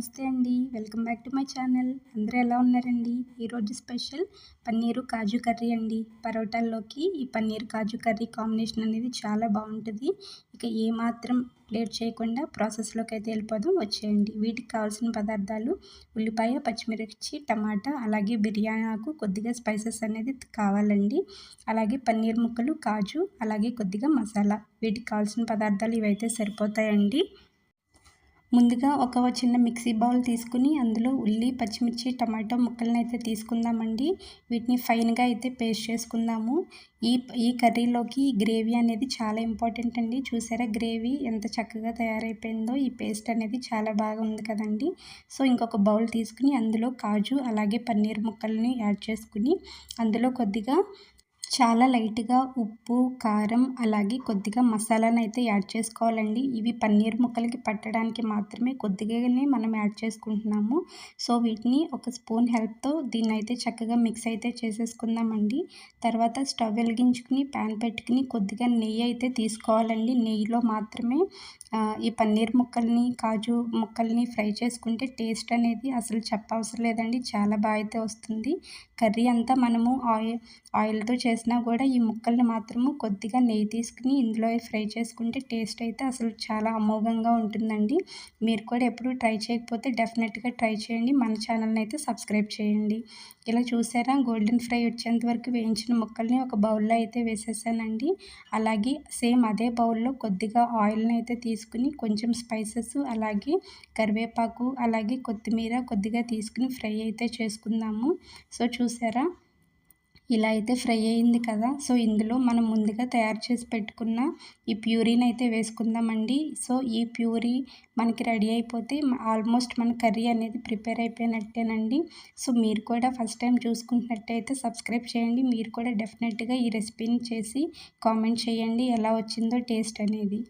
నమస్తే అండి. Welcome back to my channel. అందరూ ఎలా ఉన్నారండి? ఈరోజు స్పెషల్ పన్నీరు కాజు కర్రీ అండి. పరోటాల్లోకి ఈ పన్నీర్ కాజు కర్రీ కాంబినేషన్ అనేది చాలా బాగుంటుంది. ఇక ఏమాత్రం లేట్ చేయకుండా ప్రాసెస్లోకి అయితే వెళ్ళిపోదాం. వచ్చేయండి. వీటికి కావాల్సిన పదార్థాలు ఉల్లిపాయ పచ్చిమిర్చి టమాటా అలాగే బిర్యానీ ఆకు కొద్దిగా స్పైసెస్ అనేది కావాలండి. అలాగే పన్నీర్ ముక్కలు కాజు అలాగే కొద్దిగా మసాలా. వీటికి కావాల్సిన పదార్థాలు ఇవైతే సరిపోతాయండి. ముందుగా ఒక చిన్న మిక్సీ బౌల్ తీసుకుని అందులో ఉల్లి పచ్చిమిర్చి టమాటో ముక్కలను అయితే తీసుకుందామండి. వీటిని ఫైన్గా అయితే పేస్ట్ చేసుకుందాము. ఈ ఈ కర్రీలోకి గ్రేవీ అనేది చాలా ఇంపార్టెంట్ అండి. చూసారా గ్రేవీ ఎంత చక్కగా తయారైపోయిందో. ఈ పేస్ట్ అనేది చాలా బాగా ఉంది కదండి. సో ఇంకొక బౌల్ తీసుకుని అందులో కాజు అలాగే పన్నీర్ ముక్కల్ని యాడ్ చేసుకుని అందులో కొద్దిగా చాలా లైట్గా ఉప్పు కారం అలాగే కొద్దిగా మసాలాను అయితే యాడ్ చేసుకోవాలండి. ఇవి పన్నీర్ ముక్కలకి పట్టడానికి మాత్రమే కొద్దిగానే మనం యాడ్ చేసుకుంటున్నాము. సో వీటిని ఒక స్పూన్ హెల్ప్తో దీన్ని అయితే చక్కగా మిక్స్ అయితే చేసేసుకుందామండి. తర్వాత స్టవ్ వెలిగించుకుని ప్యాన్ పెట్టుకుని కొద్దిగా నెయ్యి అయితే తీసుకోవాలండి. నెయ్యిలో మాత్రమే ఈ పన్నీర్ ముక్కల్ని కాజు ముక్కల్ని ఫ్రై చేసుకుంటే టేస్ట్ అనేది అసలు చెప్పవసరం లేదండి. చాలా బాగా అయితే వస్తుంది. కర్రీ అంతా మనము ఆయిల్ ఆయిల్తో చేసినా కూడా ఈ ముక్కల్ని మాత్రము కొద్దిగా నెయ్యి తీసుకుని ఇందులో ఫ్రై చేసుకుంటే టేస్ట్ అయితే అసలు చాలా అమోఘంగా ఉంటుందండి. మీరు కూడా ఎప్పుడు ట్రై చేయకపోతే డెఫినెట్గా ట్రై చేయండి. మన ఛానల్ని అయితే సబ్స్క్రైబ్ చేయండి. ఇలా చూసారా? గోల్డెన్ ఫ్రై వచ్చేంత వరకు వేయించిన ముక్కల్ని ఒక బౌల్లో అయితే వేసేసానండి. అలాగే సేమ్ అదే బౌల్లో కొద్దిగా ఆయిల్ని అయితే తీసుకుని కొంచెం స్పైసెస్ అలాగే కరివేపాకు అలాగే కొత్తిమీర కొద్దిగా తీసుకుని ఫ్రై అయితే చేసుకుందాము. సో చూసారా? ఇలా అయితే ఫ్రై అయింది కదా. సో ఇందులో మనం ముందుగా తయారు చేసి పెట్టుకున్న ఈ ప్యూరీని అయితే వేసుకుందామండి. సో ఈ ప్యూరీ మనకి రెడీ అయిపోతే ఆల్మోస్ట్ మన కర్రీ అనేది ప్రిపేర్ అయిపోయినట్టేనండి. సో మీరు కూడా ఫస్ట్ టైం చూసుకుంటున్నట్టయితే సబ్స్క్రైబ్ చేయండి. మీరు కూడా డెఫినెట్గా ఈ రెసిపీని చేసి కామెంట్ చేయండి. ఎలా వచ్చిందో టేస్ట్ అనేది.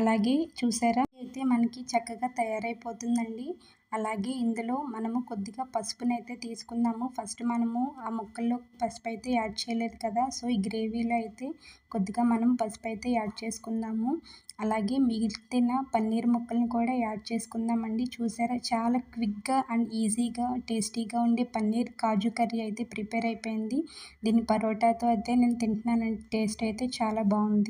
అలాగే చూసారా? అయితే మనకి చక్కగా తయారైపోతుందండి. అలాగే ఇందులో మనము కొద్దిగా పసుపుని అయితే తీసుకుందాము. ఫస్ట్ మనము ఆ ముక్కల్లో పసుపు అయితే యాడ్ చేయలేదు కదా. సో ఈ గ్రేవీలో అయితే కొద్దిగా మనం పసుపు అయితే యాడ్ చేసుకుందాము. అలాగే మిగిలిన పన్నీర్ ముక్కలను కూడా యాడ్ చేసుకుందామండి. చూసారా? చాలా క్విక్గా అండ్ ఈజీగా టేస్టీగా ఉండే పన్నీర్ కాజు కర్రీ అయితే ప్రిపేర్ అయిపోయింది. దీన్ని పరోటాతో అయితే నేను తింటున్నాను టేస్ట్ అయితే చాలా బాగుంది.